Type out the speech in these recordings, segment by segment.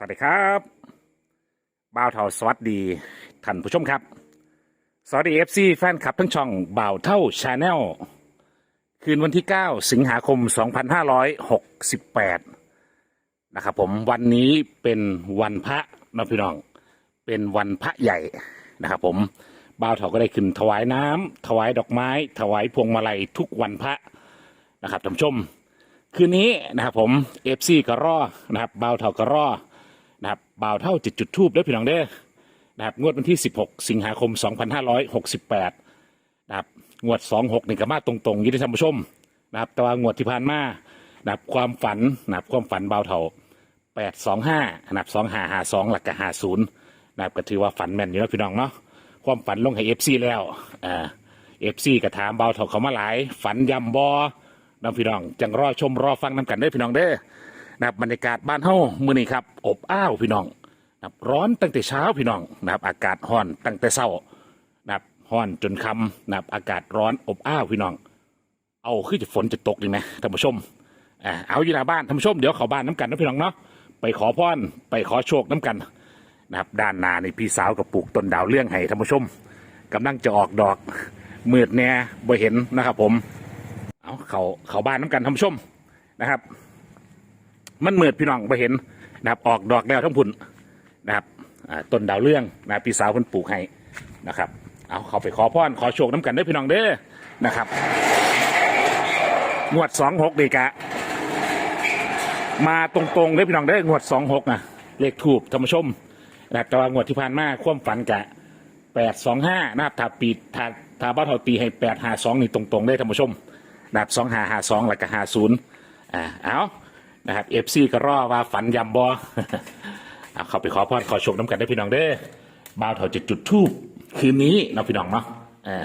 สวัสดีครับบ่าวเท่าสวัสดีท่านผู้ชมครับ สวัสดีเอฟซีแฟนคลับทั้งช่องบ่าวเท่าชาแนลคืนวันที่ 9 สิงหาคม 2568 นะครับผมวันนี้เป็นวันพระนะพี่น้อง เป็นวันพระใหญ่นะครับผมบ่าวเถาก็ได้ขึ้นถวายน้ำถวายดอกไม้ ถวายพวงมาลัยทุกวันพระนะครับท่านผู้ชม คืนนี้นะครับผมเอฟซีก็รอนะครับบ่าวเถาก็รอ นะครับบ่าวเท่าจิตจุดทูบด้วยพี่น้องเด้อนะครับงวดวันที่ 16 สิงหาคม 2568นะครับงวด 26นี่ก็มาตรงๆยี่ที่ท่านผู้ชมนะครับแต่ว่างวดที่ผ่านมานะครับความฝันนะครับความฝันบ่าวเถาแปดสองห้านับสองหาหาสองหลักกับหาศูนย์นะครับก็ถือว่าฝันแม่นอยู่แล้วพี่น้องเนาะความฝันลงให้เอฟซีแล้วอ่าเอฟซีก็ถามเบาเถาเขามาหลาย ฝันยำบอน้องพี่น้อง จังรอชมรอฟังน้ำกันเด้พี่น้องเด้อ นะครับบรรยากาศบ้านเฮามื้อนี้ครับอบอ้าวพี่น้องนะครับร้อนตั้งแต่เช้าพี่น้องนะครับอากาศร้อนตั้งแต่เช้านะครับร้อนจนค่ำนะครับอากาศร้อนอบอ้าวพี่น้อง เอาคือจะฝนจะตกดีไหมท่านผู้ชมอ่าเอาอยู่หน้าบ้านท่านผู้ชมเดี๋ยวเขาบ้านน้ำกันนะพี่น้องเนาะไปขอพรไปขอโชคน้ำกันนะครับด้านหน้านี่พี่สาวกับปลูกต้นดาวเรื่องให้ท่านผู้ชมกำลังจะออกดอกมืดแน่บ่เห็นนะครับผมเอาเขาเขาบ้านน้ำกันท่านผู้ชมนะครับ มันเมืดพี่น้องบ่เห็นนะครับออกดอกแล้วทั้งพุ่นนะครับต้นดาวเรื่องนะพี่สาวเพิ่นปลูกให้นะครับเอาเขาไปขอพรขอโชคน้ำกันด้อพี่น้องเด้อนะครับงวดสองหกดีกะ มาตรงๆเลยพี่น้องได้องวดสองหกนะเลขถูกธรรมชมนะแต่ว่างวดที่ผ่านมาความฝันกะแปดสองห้านะครับถ้าปีถ้าถ้าบ้านเทาตีให้แปดห้าสองนี่ตรงๆได้ธรรมชมนะครับสองห้าห้าสองแล้วก็ห้าศูนย์อ่าเอา นะครับเอฟซีก็รอว่าฝันยำบอเอาเข้าไปขอพรขอโชคน้ำกันได้พี่น้องเด้อบ้าวเถาจะจุดทูบคืนนี้เนาะพี่น้องเนาะอ่า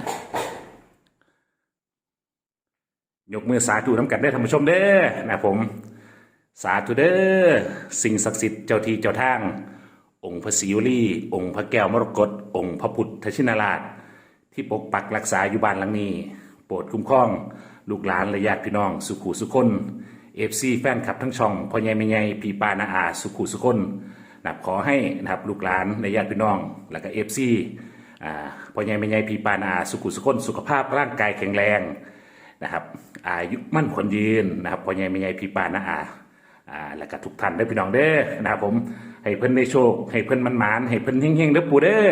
ยกมือสาธุน้ำกันได้ท่านผู้ชมเด้อนะผม สาธุเด้อสิ่งศักดิ์สิทธิ์เจ้าที่เจ้าทาง องค์พระศิวลีองค์พระแก้วมรกตองค์พระพุทธชินราช ที่ปกปักรักษาอยู่บ้านหลังนี้ โปรดคุ้มครอง ลูกหลานและญาติพี่น้องสุขุสุคน เอฟซีแฟนคลับทั้งช่องพ่อใหญ่แม่ใหญ่พี่ปานาอาสุขุสุคนนะครับขอให้นะครับลูกหลานและญาติพี่น้อง แล้วก็เอฟซีอ่าพ่อใหญ่แม่ใหญ่พี่ปานาอาสุขุสุคนสุขภาพร่างกายแข็งแรงนะครับอายุมั่นขวัญยืนนะครับพ่อใหญ่แม่ใหญ่พี่ปานะอาอ่าแล้วก็ทุกท่านได้พี่น้องเด้อนะครับผมให้เพิ่นได้โชค ให้เพิ่นมันหมานให้เพิ่นเฮงๆเด้อปู่เด้อ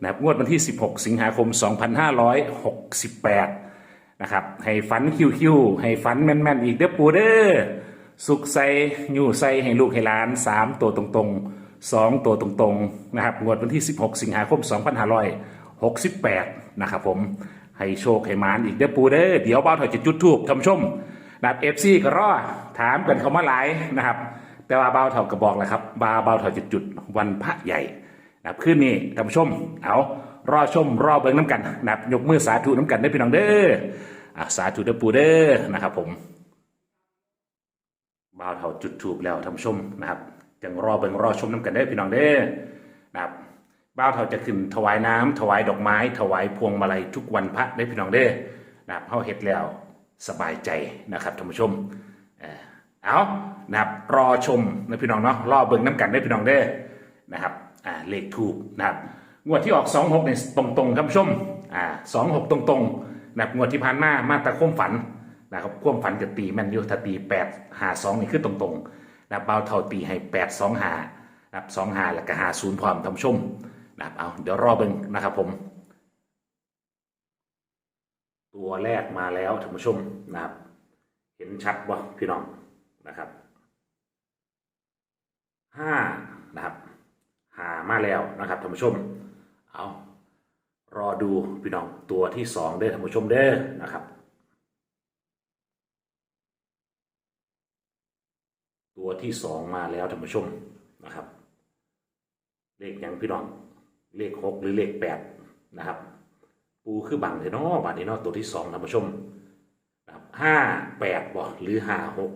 นะครับงวดวันที่ 16 สิงหาคม 2568 นะครับให้ฝันคิวๆให้ฝันแม่นๆอีกเด้อปูเด้อสุขใส่อยู่ใส่ให้ลูกให้หลาน3ตัวตรงๆ2ตัวตรงๆนะครับงวดวันที่ 16 สิงหาคม 2568 นะครับผมให้โชคให้มานอีกเด้อปูเด้อเดี๋ยวเบ้าถอยจะจุดทูบท่านผู้ชมนะครับเอฟซีก็รอถามกันเขามาหลายนะครับ แต่ว่าเบ้าเถาก็บอกแหละครับบาเบ้าเถาจะจุดวันพระใหญ่นะครับขึ้นนี่ท่านผู้ชมเอารอชมรอเบิ่งน้ำกันนะครับยกมือสาธุน้ำกันได้พี่น้องเด้อ อะสาธุเดอปูเด้อนะครับผมบ่าวเถาจุดทูบแล้วท่าชมนะครับจังรอเบิ่งรอชมน้ำกันได้พี่น้องเด้อนะครับบ้าวเถาจะขึ้นถวายน้ำถวายดอกไม้ ถวายพวงมาลัยทุกวันพระได้พี่น้องเด้อนะครับเฮาเฮ็ดแล้วสบายใจนะครับท่านผู้ชมเอานะครับรอชมนะพี่น้องเนาะรอเบิ่งน้ำกันได้พี่น้องเด้อนะครับอ่าเลขถูกนะครับงวดที่ออก 26เนี่ยตรงๆท่านผู้ชมอ่า26 ตรงๆ นะครับงวดที่ผ่านมามาตะความฝันนะครับความฝันจะตีแมนยูถ้าตี8 5 2นี่คือตรงๆนะครับบ้าเท่าตีให้8 2 5นะครับ2 5แล้วก็50พร้อมท่านผู้ชมนะครับเอาเดี๋ยวรอเบิ่งนะครับผม ตัวแรกมาแล้วท่านผู้ชมนะครับ เห็นชัดว่าพี่น้องนะครับห้านะครับหามาแล้วนะครับท่านผู้ชมเอา รอดูพี่น้องตัวที่สองเด้ท่านผู้ชมเด้อนะครับ ตัวที่สองมาแล้วท่านผู้ชมนะครับ เลขยังพี่น้องเลขหกหรือเลขแปดนะครับ ปูคือบังเลยเนาะบังนี้เนาะตัวที่สองท่านผู้ชมนะครับห้าแปดบ่หรือห้าหก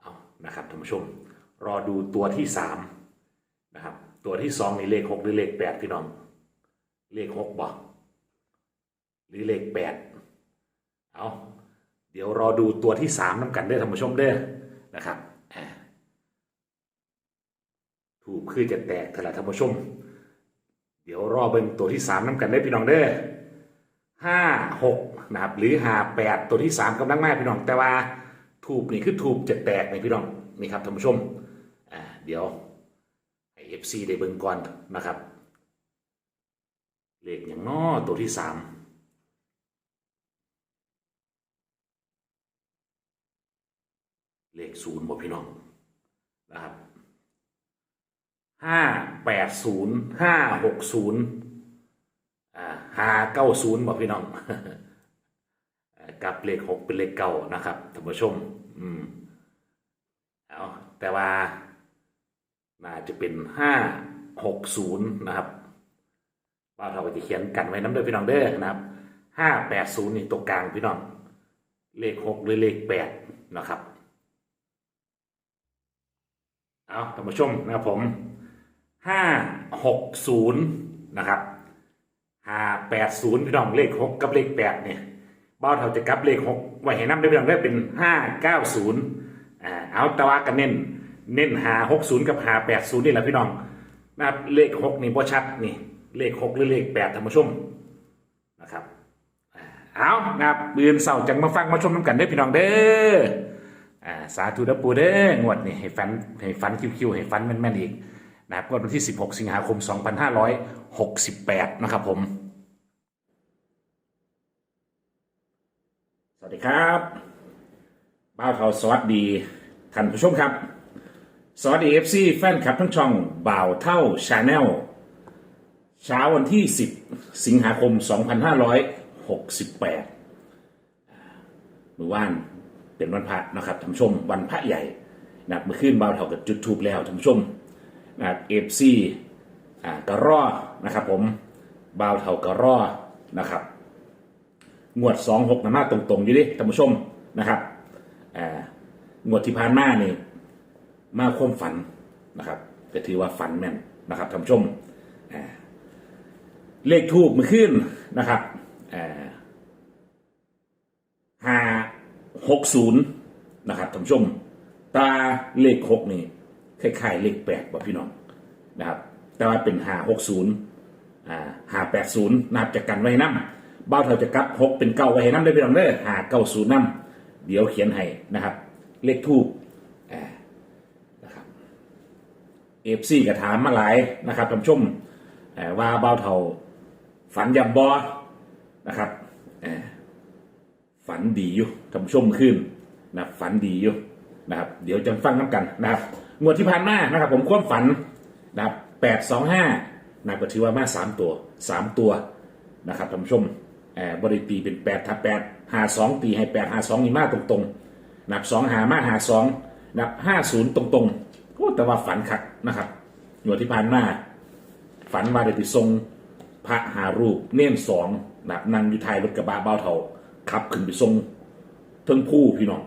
เอานะครับท่านผู้ชม รอดูตัวที่สามนะครับ ตัวที่สองนี่เลขหกหรือเลขแปดพี่น้อง เลขหกบ่หรือเลขแปดเอาเดี๋ยวรอดูตัวที่สามน้ำกันเด้ท่านผู้ชมเด้อนะครับอ่าบคือจะแตกทละท่านผู้ชม เดี๋ยวรอเบิ่งตัวที่สามน้ำกันได้พี่น้องเด้อห้าหกนะครับหรือหาแปดตัวที่สามกำลังมาพี่น้องแต่ว่าถูกนี่คือถูกจะแตกนี่พี่น้องนี่ครับท่านผู้ชมอ่าเดี๋ยวเอฟซีได้เบิ่งก่อนนะครับ เลขอย่างน้อตัวที่สามเลขศูนย์บ่พี่น้องนะครับห้าแปดศูนย์ห้าหกศูนย์อ่าห้าเก้าศูนย์บ่พี่น้องอ่ากับเลขหกเป็นเลขเก้านะครับท่านผู้ชม อืมเอาแต่ว่าน่าจะเป็นห้าหกศูนย์นะครับ ว่าเราจะเขียนกันไว้น้ำเด้อพี่น้องเด้อนะครับห้าแปดศูนย์นี่ตรงกลางพี่น้อง เลขหกหรือเลขแปดนะครับ เอาท่านผู้ชมนะครับผมห้าหกศูนย์นะครับห้าแปดศูนย์พี่น้องเลขหกกับเลขแปดเนี่ยบ้าวเท่าจะกลับเลขหกไว้ให้น้ำได้อพี่น้องได้อเป็นห้าเก้าศูนย์อ่าเอาตะวากันเน้นเน้นหาหกศูนย์กับหาแปดศูนย์นี่แหละพี่น้องนะครับเลขหกนี่บ่ชัดนี่ เลขหกหรือเลขแปดท่านผู้ชมนะครับเอานะครับบืนเสาจังมาฟังมาชมน้ำกันได้อพี่น้องเด้ออ่าสาธุด้อปูเด้องวดนี่ให้ฟันให้ฟันคิวๆให้ฟันแม่นๆอีกนะครับงวดวันที่ 16 สิงหาคม 2568 นะครับผม สวัสดีครับบ้าเทาสวัสดีท่านผู้ชมครับ สวัสดีเอฟซีแฟนคลับทั้งช่องบ่าวเท่าชาแนล เช้าวันที่ 10 สิงหาคม 2568เมื่อวานเป็นวันพระนะครับท่านชมวันพระใหญ่นะครับเมื่อคืนบ่าวเท่ากับจุดทูบแล้วท่านชมนะครับเอฟซีอ่ากระรอนะครับ ผมบ่าวเท่ากระรอนะครับงวด 26นะมาตรงๆอยู่ดิท่านผู้ชมนะครับอ่างวดที่ผ่านมานี่มาความฝันนะครับก็ถือว่าฝันแม่นนะครับท่านผู้ชมอ่า เลขทูบมือขึ้นนะครับห้าหกศูนย์นะครับท่านผู้ชม ตาเลขหกนี่คล้ายๆเลขแปดบ่พี่น้องนะครับ แต่ว่าเป็นห้าหกศูนย์อ่าห้าแปดศูนย์นับจากกันไว้น้ำเบ้าเท่าจะกลับหกเป็นเก้าไว้ให้น้ำได้พี่น้องเด้อห้าเก้าศูนย์น้ำเดี๋ยวเขียนให้นะครับ เลขทูบเอฟซีก็ถามมาหลายนะครับท่านผู้ชมเอ่อว่าเบ้าเท่า ฝันยำบอนะครับฝันดีอยู่ท่านผู้ชมขึ้นนะฝันดีอยู่นะครับ เดี๋ยวจะฟังน้ำกันนะครับงวดที่ผ่านมานะครับ ผมความฝันนะครับแปดสองห้านะก็ถือว่ามาสามตัวสามตัวนะครับท่านผู้ชมเอ่อบริตีเป็นแปดทับแปดหาสองตีให้แปดหาสองนี่มาตรงๆนับสองหามาหาสองนับห้าศูนย์ตรงๆโอ้แต่ว่าฝันคักนะครับหน่วยที่ผ่านมาฝันว่าได้ไปทรง พระหารูปเน่นสองนับนั่งอยู่ท้ายรถกระบะเบ้าเทาขับขึ้นไปทรงเทิงผู้พี่น้อง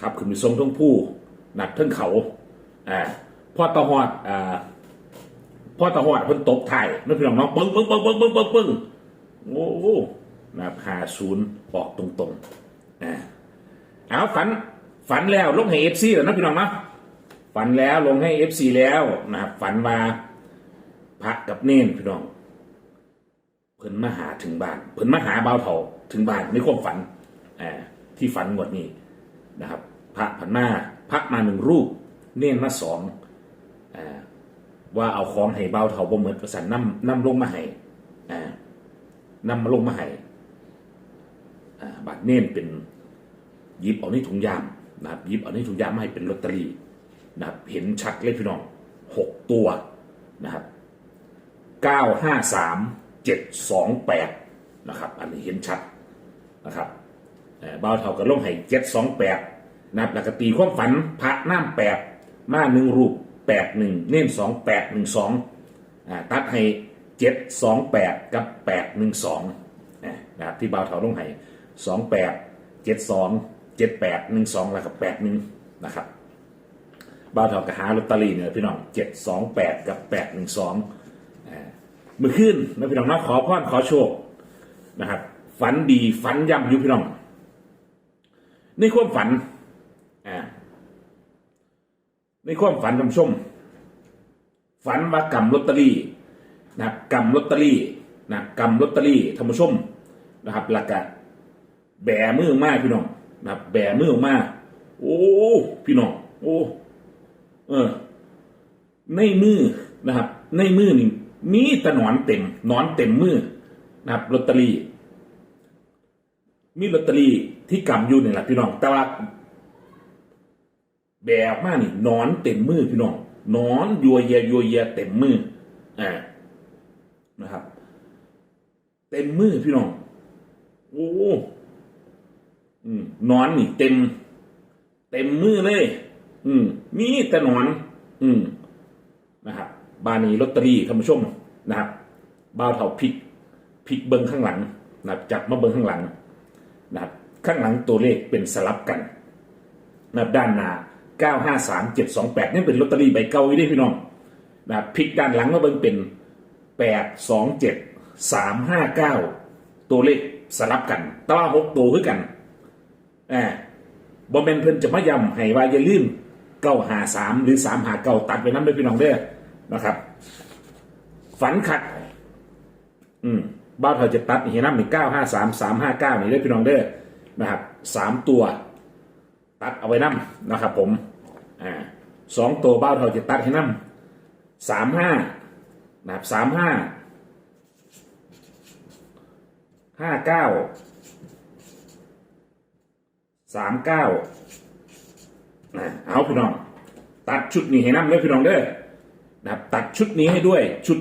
ขับขึ้นไปทรงเทิงผู้หนับเทิงเขาอ่าพ่อตะหอดอ่าพ่อตะหอดเพิ่นตบไทยนั่นพี่น้องเนาะปึ้งปึ้งปึ้งปึ้งปึ้งปึ้งปึ้งโอ้โหนะหาศูนย์ออกตรงๆอ่าเอาฝันฝันแล้วลงให้เอฟซีแล้วนะพี่น้องนะฝันแล้วลงให้เอฟซีแล้วนะครับฝันว่าพระกับเน่นพี่น้อง เพิ่นมาหาถึงบ้าน เพิ่นมาหาเบาวเถาถึงบ้านในความฝันอ่าที่ฝันหมดนี้นะครับ พระผันมาพระมาหนึ่งรูป เน่นมาสองอ่าว่าเอาของให้เบาวเถาบ่เหมือนประสันนำนำลงมาให้อ่านำมาลงมาให้อ่าบัตรเน่นเป็นยิบเอาในถุงยามนะครับยิบเอาในถุงยามมาให้เป็นลอตเตอรี่นะครับเห็นชัดเลยพี่น้องหกตัวนะครับเก้าห้าสาม เจ็ดสองแปดนะครับ อันนี้เห็นชัดนะครับเอ่อบ้าวเท่ากับลงให้เจ็ดสองแปดนะครับแล้วก็ตีความฝันพระน้ำแปดมาหนึ่งรูปแปดหนึ่งเน้นสองแปดหนึ่งสองตัดให้เจ็ดสองแปดกับแปดหนึ่งสองนะครับที่บ้าวเทาลงให้สองแปดเจ็ดสองเจ็ดแปดหนึ่งสองแล้วก็แปดหนึ่งนะครับบ้าวเทากับหาลอตเตอรี่เนี่ยพี่น้องเจ็ดสองแปดกับแปดหนึ่งสอง มือขึ้นนะพี่น้องนะขอพรขอโชคนะครับ ฝันดีฝันย่ำอยู่พี่น้องในความฝันอ่าในความฝันท่านผู้ชม ฝันว่ากำลอตเตอรี่นะครับกำลอตเตอรี่นะครับกำลอตเตอรี่ท่านผู้ชมนะครับหลักกะแบมือออกพี่น้องนะครับแบมือออกโอ้พี่น้องโอ้เออในมือนะครับ ในมือนี่ มีแตะหนอนเต็มหนอนเต็มมือนะครับลอตเตอรี่ มีลอตเตอรี่ที่กำอยู่นี่แหละพี่น้อง แต่ว่าแบกมากนี่นอนเต็มมือพี่น้องนอนยัวเยียยัวเยียเต็มมืออ่านะครับ เต็มมือพี่น้องโอ้อืมนอนนี่ เต็ม เต็มมือเลย อืม มีแต่หนอน อืมนะครับบานีลอตเตอรี่ท่านผู้ชม นะครับบ้าวเถาพลิกพลิกเบิ้งข้างหลังนะครับจับมาเบิ้งข้างหลังนะครับข้างหลังตัวเลขเป็นสลับกันนะครับด้านหน้า953 728นี่เป็นลอตเตอรี่ใบเก่าอยู่ด้วยพี่น้องนะพลิกด้านหลังมาเบิ้งเป็น 827 359 ตัวเลขสลับกันตว่าหกตัวคือกันอ่าบอมเมนเพิ่นจะมาย้ำให้ว่าอย่าลืมเก้าหาสามหรือสามหาเก้าตัดไปน้ำด้วยพี่น้องเด้อนะครับ ฝันขัด อืมบ้านเราจะตัดเห็นน้ำหนึ่งเก้าห้าสามสามห้าเก้านี่ด้วยพี่น้องเด้อนะครับสามตัว ตัดเอาไว้น้ำนะครับผมอ่าสองตัวบ้านเราจะตัดให้น้ำสามห้านะครับสามห้าห้าเก้าสามเก้าเอาพี่น้อง ตัดชุดนี้ให้น้ำด้วยพี่น้องเด้อนะครับตัดชุดนี้ให้ด้วยชุด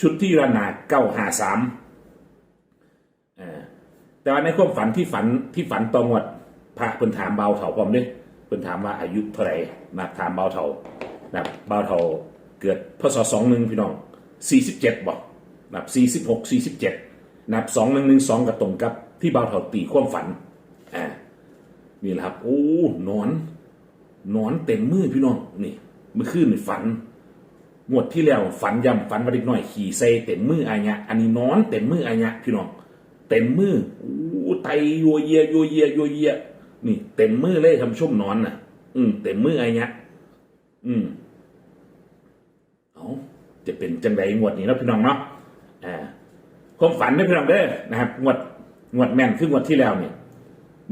ชุดที่ระนาเก้าหาสามแต่ว่าในความฝันที่ฝันที่ฝันตองวดพระเพิ่นถามเบาเถาพร้อมด้อเพิ่นถามว่าอายุเท่าไหร่นะครับถามเบาเถานับเบาเถาเกิดพศสองหนึ่งพี่น้องสี่สิบเจ็ดบอกนับสี่สิบหกสี่สิบเจ็ดนับสองหนึ่งหนึ่งสองกับตรงกับ ที่เบาเถาตีความฝันอ่านี่แหละครับโอ้หนอนนอนเต็มมือพี่น้องนี่เมื่อคืนฝัน งวดที่แล้วฝันยำฝันว่าเด็กน้อยขี่เซเต็มมืออายะอันนี้นอนเต็มมืออายะพี่น้องเต็มมืออู้ไตยัวเยียยัวเยียยัวเยียนี่เต็มมือเลยทำชุ่มนอนน่ะ อืมเต็มมืออายะอืมเอาจะเป็นจังไดงวดนี้แล้วพี่น้องเนาะอ่าความฝันนะพี่น้องเด้อนะครับงวดงวดแม่นคืองวดที่แล้วเนี่ย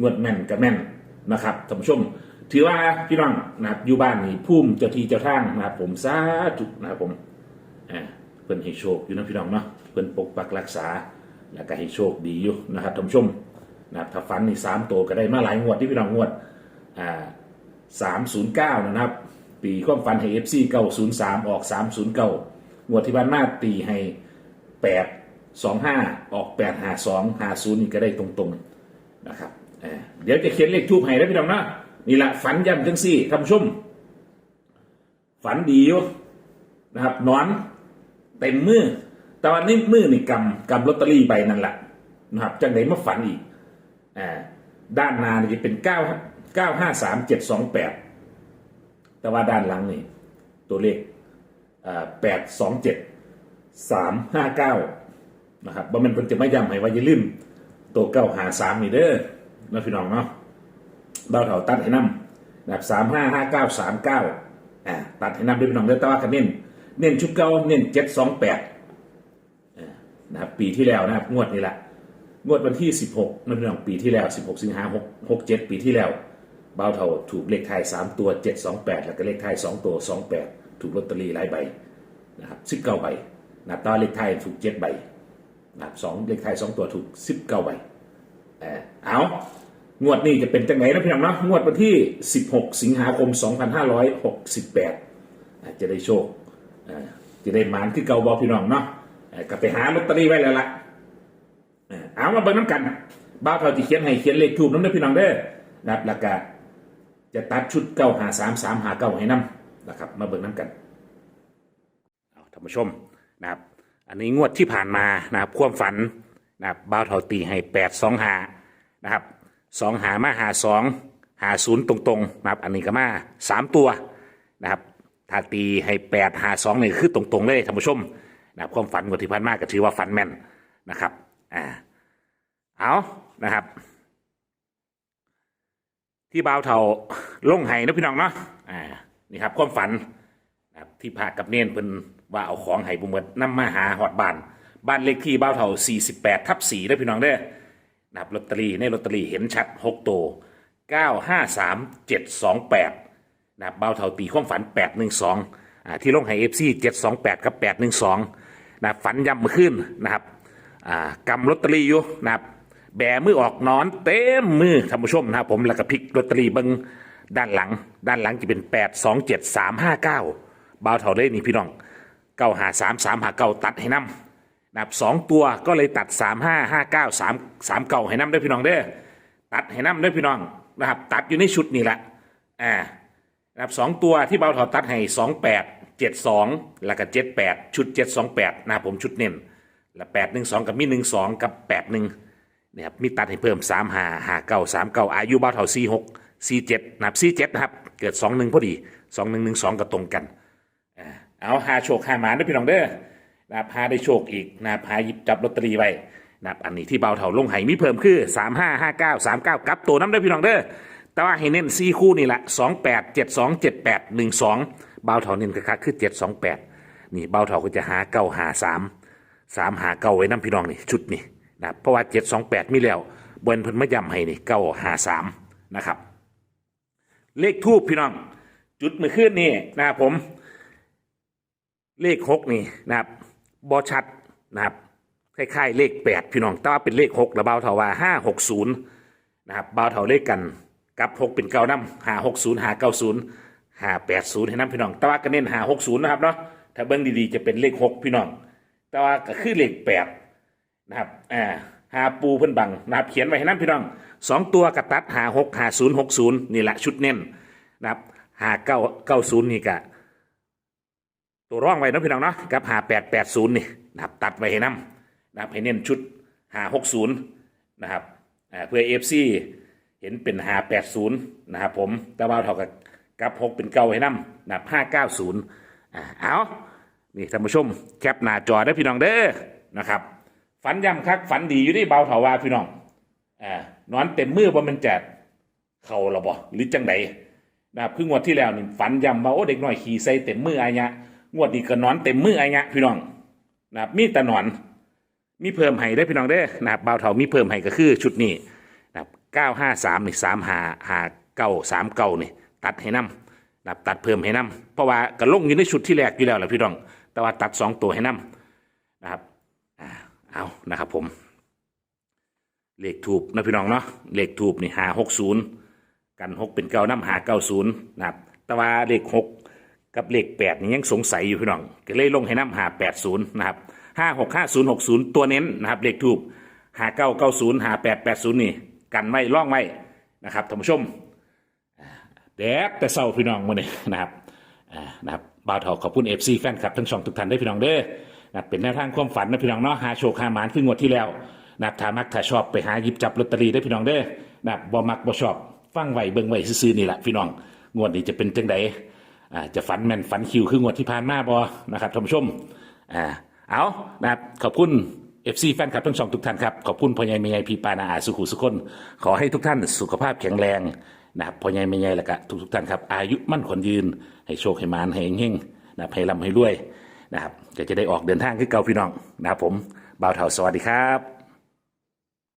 งวดแม่นกับแม่นนะครับท่านผู้ชม ถือว่าพี่น้องนะครับอยู่บ้านนี่พุ่มเจ้าที่เจ้าทางนะครับผมสาธุนะครับผมอ่าเพิ่นให้โชคอยู่นะพี่น้องเนาะเพิ่นปกปักรักษา แล้วก็ให้โชคดีอยู่นะครับท่านผู้ชมนะครับถ้าฝันนี่สามตัวก็ได้มาหลายงวดที่พี่น้องงวดอ่าสามศูนย์เก้านะครับ ปีความฝันให้เอฟซีเก้าศูนย์สามออกสามศูนย์เก้างวดที่บ้านหน้าตีให้แปดสองห้าออกแปดหาสองหาศูนย์นี่ก็ได้ตรงๆนะครับเอ่อเดี๋ยวจะเขียนเลขทูบให้แล้วพี่น้องนะ นี่แหละฝันย้ำจังสี่ท่านผู้ชมฝันดีอยู่นะครับนอนเต็มมือแต่วันนี้มือนี่กำกำลอตเตอรี่ไปนั่นแหละนะครับจังไหนมาฝันอีกอ่าด้านหน้านี่จะเป็นเก้าเก้าห้าสามเจ็ดสองแปดแต่ว่าด้านหลังนี่ตัวเลขแปดสองเจ็ดสามห้าเก้านะครับบ่แมันเพิ่นจะไม่ย้ำให้ว่าอย่าลืมตัวเก้าหาสามนี่เด้อนะพี่น้องเนาะ เบาเถาตัดให้นำนะครับสามห้าห้าเก้าสามเก้าอ่าตัดให้นำด้วยพี่น้องเด้อแต่ว่ากันเน้นเน้นชุดเก้าเน้นเจ็ดสองแปดนะครับปีที่แล้วนะครับงวดนี้แหละงวดวันที่สิบหกนะพี่น้องปีที่แล้วสิบหกสิงหาหกหกเจ็ดปีที่แล้วเบาเถาถูกเลขไทยสามตัวเจ็ดสองแปดแล้วก็เลขไทยสองตัวสองแปดถูกลอตเตอรี่หลายใบนะครับสิบเก้าใบนะตอเลขไทยถูกเจ็ดใบนะครับสองเลขไทยสองตัวถูกสิบเก้าใบเออเอา งวดนี้จะเป็นจังไหนนะพี่น้องเนาะงวดวันที่สิบหกสิงหาคมสองพันห้าร้อยหกสิบแปดจะได้โชคจะได้หมานที่เก่าบอพี่น้องเนาะก็ไปหาลอตเตอรี่ไว้แล้วล่ะเอามาเบิ่งน้ำกัน บ้าเท่าที่เขียนให้เขียนเลขถูกน้ำเด้อพี่น้องเด้อนะครับแล้วก็จะตัดชุดเก้าหาสามสามหาเก้าให้น้ำนะครับ มาเบิ่งน้ำกันเอาท่านผู้ชมนะครับ อันนี้งวดที่ผ่านมานะครับความฝันนะครับบ้าเทาตีให้แปดสองหานะครับ สองหามาหาสองหาศูนย์ตรงๆนะครับอันนี้ก็มาสามตัวนะครับถ้าตีให้แปดหาสองนี่คือตรงๆเลยท่านผู้ชมนะครับความฝันงวดที่ผ่านมาก็ถือว่าฝันแม่นนะครับอ่าเอานะครับ ที่บ่าวเทาลงไห้นะพี่น้องเนาะอ่านี่ครับความฝันนะครับที่พากับเน้นเพิ่นว่าเอาของให้บุเมดนำมาหาหอดบ้าน บ้านเลขที่บ้าวเท่า48ทับ4ได้พี่น้องเด้อ นะครับลอตเตอรี่ในลอตเตอรี่เห็นชัด6ตัว953 728นะครับบ้าเท่าตีความฝัน812อ่าที่ลงให้ FC 728กับ812นะครับฝันย้ำเมื่อคืนนะครับอ่ากำลอตเตอรี่อยู่นะครับแบมือออกนอนเต็มมือท่านผู้ชมนะครับผมแล้วก็พลิกลอตเตอรี่เบิงด้านหลัง ด้านหลังจะเป็น8 2 7 3 5 9บ้าวเท่าเลยนี่พี่น้องเก้าหาสามสามหาเก้าตัดให้น้ำ นะครับสองตัวก็เลยตัดสามห้าห้าเก้าสามสามเก้าให้น้ำได้พี่น้องเด้อตัดให้น้ำได้พี่น้องนะครับ ตัดอยู่ในชุดนี่แหละอ่านะครับสองตัวที่เบาถอดตัดให้สองแปดเจ็ดสองแล้วก็เจ็ดแปดชุดเจ็ดสองแปดนะผมชุดเน้นและแปดหนึ่งสองกับมีหนึ่งสองกับแปดหนึ่งนะครับมีตัดให้เพิ่มสามหาหาเก้าสามเก้าอายุเบาเท่าสี่หกสี่เจ็ดนะครับสี่เจ็ดนะครับ เกิดสองหนึ่งพอดีสองหนึ่งหนึ่งสองก็ตรงกันเอาหาโชคหาหมาด้วยพี่น้องเด้อ นะครับหาได้โชคอีกนะครับหาหยิบจับลอตเตอรี่ไว้นะอันนี้ที่เบาเถาลงไห้มีเพิ่มคือสามห้าห้าเก้าสามเก้ากับตัวน้ำเด้พี่น้องเด้อแต่ว่าให้เน้นสี่คู่นี่แหละสองแปดเจ็ดสองเจ็ดแปดหนึ่งสองเบาเถาเน้นคักคือเจ็ดสองแปดนี่เบาเถาก็จะหาเก้าหาสามสามหาเก้าไว้น้ำพี่น้องนี่ชุดนี่นะเพราะว่าเจ็ดสองแปดมีแล้วบนเพิ่นมาย้ำให้นี่เก้าหาสามนะครับ เลขทูบพี่น้อง จุดมื่อคืนนี่นะผม เลขหกนี่นะครับ บอชัดนะครับคล้ายๆเลขแปดพี่น้องแต่ว่าเป็นเลขหกระเบาเถาว่าห้าหกศูนย์นะครับเบาเถาเลขกันกับหกเป็นเก้าน้ำหาหกศูนย์หาเก้าศูนย์หาแปดศูนย์ให้น้ำพี่น้องแต่ว่าก็เน้นหาหกศูนย์นะครับเนาะถ้าเบิ้งดีๆจะเป็นเลขหกพี่น้อง แต่ว่าก็คือเลขแปดนะครับอ่าหาปูเพิ่นบังนะครับเขียนไว้ให้น้ำพี่น้องสองตัวกระตัดหาหกหาศูนย์หกศูนย์นี่แหละชุดเน้นนะครับหาเก้าเก้าศูนย์นี่กะ ตัวร่องไว้นะพี่น้องเนาะกับหาแปดแปดศูนย์นี่นะครับตัดไว้ให้น้ำนะครับให้เน้นชุดหาหกศูนย์นะครับเพื่อเอฟซีเห็นเป็นหาแปดศูนย์นะครับผมแต่ว่าเท่ากับกับหกเป็นเก้าให้น้ำนะครับห้าเก้าศูนย์อ่าเอานี่ท่านผู้ชมแคปหน้าจอได้พี่น้องเด้อนะครับ ฝันย้ำคักฝันดีอยู่ที่เบาเถาวาพี่น้องอ่านอนเต็มมือว่ามันแจกเข่าเราบ่หรือจังไดนะครับคืองวดที่แล้วนี่ฝันย่ำมาโอ้เด็กน้อยขี่ใส่เต็มมืออายะง งวดนี้ก็นอนเต็มมืออายะพี่น้องนะครับมีแต่นอน มีเพิ่มให้ได้พี่น้องเด้นะครับบ่าวเถามีเพิ่มให้ก็คือชุดนี้นะครับเก้าห้าสามนี่สามหาหาเก้าสามเก้านี่ตัดให้น้ำนะครับตัดเพิ่มให้น้ำเพราะว่าก็ลงอยู่ในชุดที่แรกอยู่แล้วแหละพี่น้อง แต่ว่าตัดสองตัวให้น้ำนะครับอ่าเอานะครับผมเลขถูกนะพี่น้องเนาะเลขถูกนี่หาหกศูนย์กันหกเป็นเก้าน้ำหาเก้าศูนย์นะครับแต่ว่าเลขหก กับเลขแปดนี่ยังสงสัยอยู่พี่น้อง ก็เลยลงให้น้ำหาแปดศูนย์นะครับห้าหกห้าศูนย์หกศูนย์ตัวเน้นนะครับเลขทูบหาเก้าเก้าศูนย์หาแปดแปดศูนย์นี่กันไว้ล่องไว้นะครับท่านผู้ชมแดดแต่เศร้าพี่น้องมื่อนี้นะครับนะครับบ่าวเถาขอบคุณเอฟซีแฟนคลับทั้งช่องทุกท่านได้พี่น้องเด้อนะเป็นแนวทางความฝันนะพี่น้องเนาะหาโชคหาหมานขึ้นงวดที่แล้วนะถ้ามักถ้าชอบไปหาหยิบจับลอตเตอรี่ได้พี่น้องเด้อนะบ่มักบ่ชอบฟังไว้เบิ่งไว้ซื่อๆนี่แหละพี่น้องงวดนี้จะเป็นจังได อ่าจะฝันแม่นฝันคิวคืองวดที่ผ่านมาบ่นะครับท่านผู้ชมอ่าเอานะครับขอบคุณ FC แฟนคลับทั้งสองทุกท่านครับขอบคุณพ่อใหญ่แม่ใหญ่พี่ปานาอาสุขุสุคนขอให้ทุกท่านสุขภาพแข็งแรงนะครับพ่อใหญ่แม่ใหญ่แล้วก็ทุกทุกท่านครับอายุมั่นขวัญยืน ให้โชคให้มานให้เฮงๆนะครับให้ร่ำให้รวยนะครับก็จะได้ออกเดินทางขึ้นเก่าพี่น้องนะครับผมบ่าวเท่าสวัสดีครับ